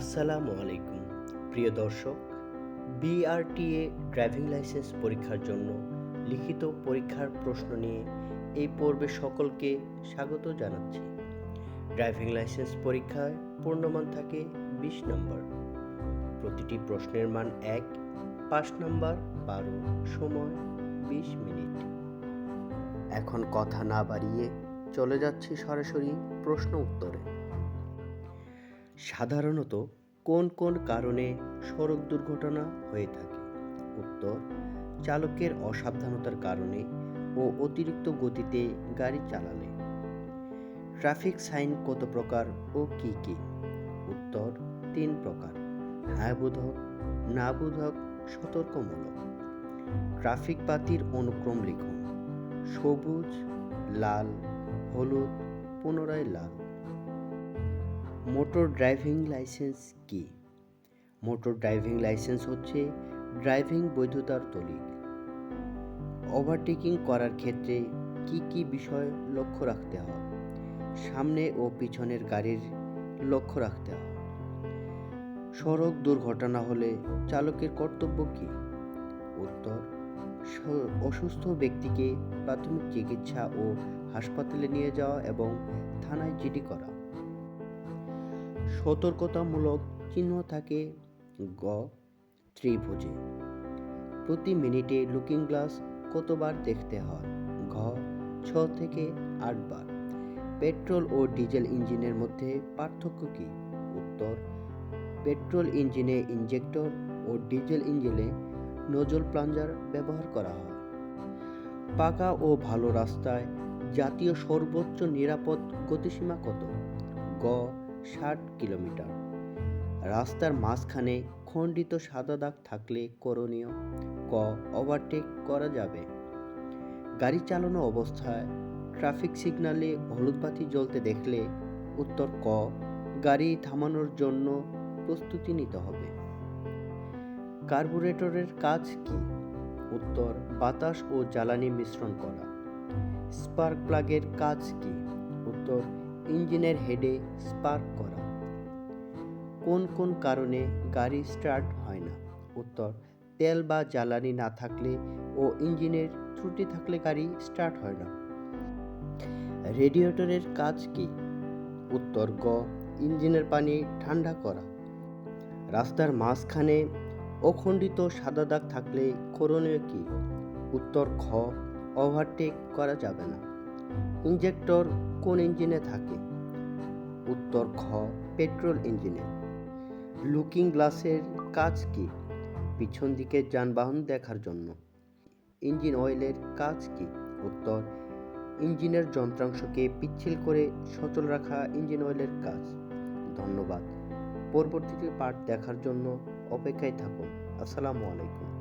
আসসালামু আলাইকুম। প্রিয় দর্শক বিআরটিএ ড্রাইভিং লাইসেন্স পরীক্ষার জন্য লিখিত পরীক্ষার প্রশ্ন নিয়ে এই পর্বে সকলকে স্বাগত জানাচ্ছি। ড্রাইভিং লাইসেন্স পরীক্ষায় পূর্ণমান থাকে বিশ নম্বর। প্রতিটি প্রশ্নের মান এক, পাঁচ নম্বর, বারো, সময় বিশ মিনিট। এখন কথা না বাড়িয়ে চলে যাচ্ছি সরাসরি প্রশ্ন উত্তরে। সাধারণত কোন কোন কারণে সড়ক দুর্ঘটনা হয়ে থাকে? উত্তর, চালকের অসাবধানতার কারণে ও অতিরিক্ত গতিতে গাড়ি চালালে। ট্রাফিক সাইন কত প্রকার ও কি কি? উত্তর, তিন প্রকার। হ্যাঁ বোধক না বোধক সতর্কমূলক। ট্রাফিক বাতির অনুক্রম লিখুন। সবুজ, লাল, হলুদ, পুনরায় লাল। মোটর ড্রাইভিং লাইসেন্স কি? মোটর ড্রাইভিং লাইসেন্স হচ্ছে ড্রাইভিং বৈধতার দলিল ওভারটেকিং করার ক্ষেত্রে কি কি বিষয় লক্ষ্য রাখতে হয়? সামনে ও পিছনের গাড়ির লক্ষ্য রাখতে হয়। সড়ক দুর্ঘটনা হলে চালকের কর্তব্য কী? উত্তর অসুস্থ ব্যক্তিকে প্রাথমিক চিকিৎসা ও হাসপাতালে নিয়ে যাওয়া এবং থানায় জিডি করা। সতর্কতামূলক চিহ্ন থাকে গ, ত্রিভুজে। প্রতি মিনিটে লুকিং গ্লাস কতবার দেখতে হয়? ঘ, ছ থেকে আটবার পেট্রোল ও ডিজেল ইঞ্জিনের মধ্যে পার্থক্য কী? উত্তর, পেট্রোল ইঞ্জিনে ইঞ্জেক্টর ও ডিজেল ইঞ্জিনে নজল প্লাঞ্জার ব্যবহার করা হয়। পাকা ও ভালো রাস্তায় জাতীয় সর্বোচ্চ নিরাপদ গতিসীমা কত? গ ষাট কিলোমিটার। রাস্তার মাঝখানে খণ্ডিত সাদা দাগ থাকলে করণীয়, ক ওভারটেক করা যাবে। গাড়ি চালানো অবস্থায় ট্রাফিক সিগনালে হলুদ বাতি জ্বলতে দেখলে উত্তর ক, গাড়ি থামানোর জন্য প্রস্তুতি নিতে হবে। কার্বুরেটরের কাজ কি? উত্তর, বাতাস ও জ্বালানি মিশ্রণ করা। স্পার্ক প্লাগের কাজ কি? উত্তর ইঞ্জিনের হেডে স্পার্ক করা। কোন কোন কারণে গাড়ি স্টার্ট হয় না? উত্তর, তেল বা জ্বালানি না থাকলে ও ইঞ্জিনের ত্রুটি থাকলে গাড়ি স্টার্ট হয় না। রেডিয়েটরের কাজ কি? উত্তর, গ, ইঞ্জিনের পানি ঠান্ডা করা। রাস্তার মাঝখানে অখণ্ডিত সাদা দাগ থাকলে করণীয় কি? উত্তর খ ওভারটেক করা যাবে না। ইঞ্জেক্টর কোন ইঞ্জিনে থাকে? উত্তর, খ, পেট্রোল ইঞ্জিনে। লুকিং গ্লাসের কাজ কি? পিছন দিকে যানবাহন দেখার জন্য। ইঞ্জিন অয়েলের কাজ কি? উত্তর, ইঞ্জিনের যন্ত্রাংশকে পিচ্ছিল করে সচল রাখা ইঞ্জিন অয়েলের কাজ। ধন্যবাদ। পরবর্তীতে পাঠ দেখার জন্য অপেক্ষায় থাকুন। আসসালামু আলাইকুম।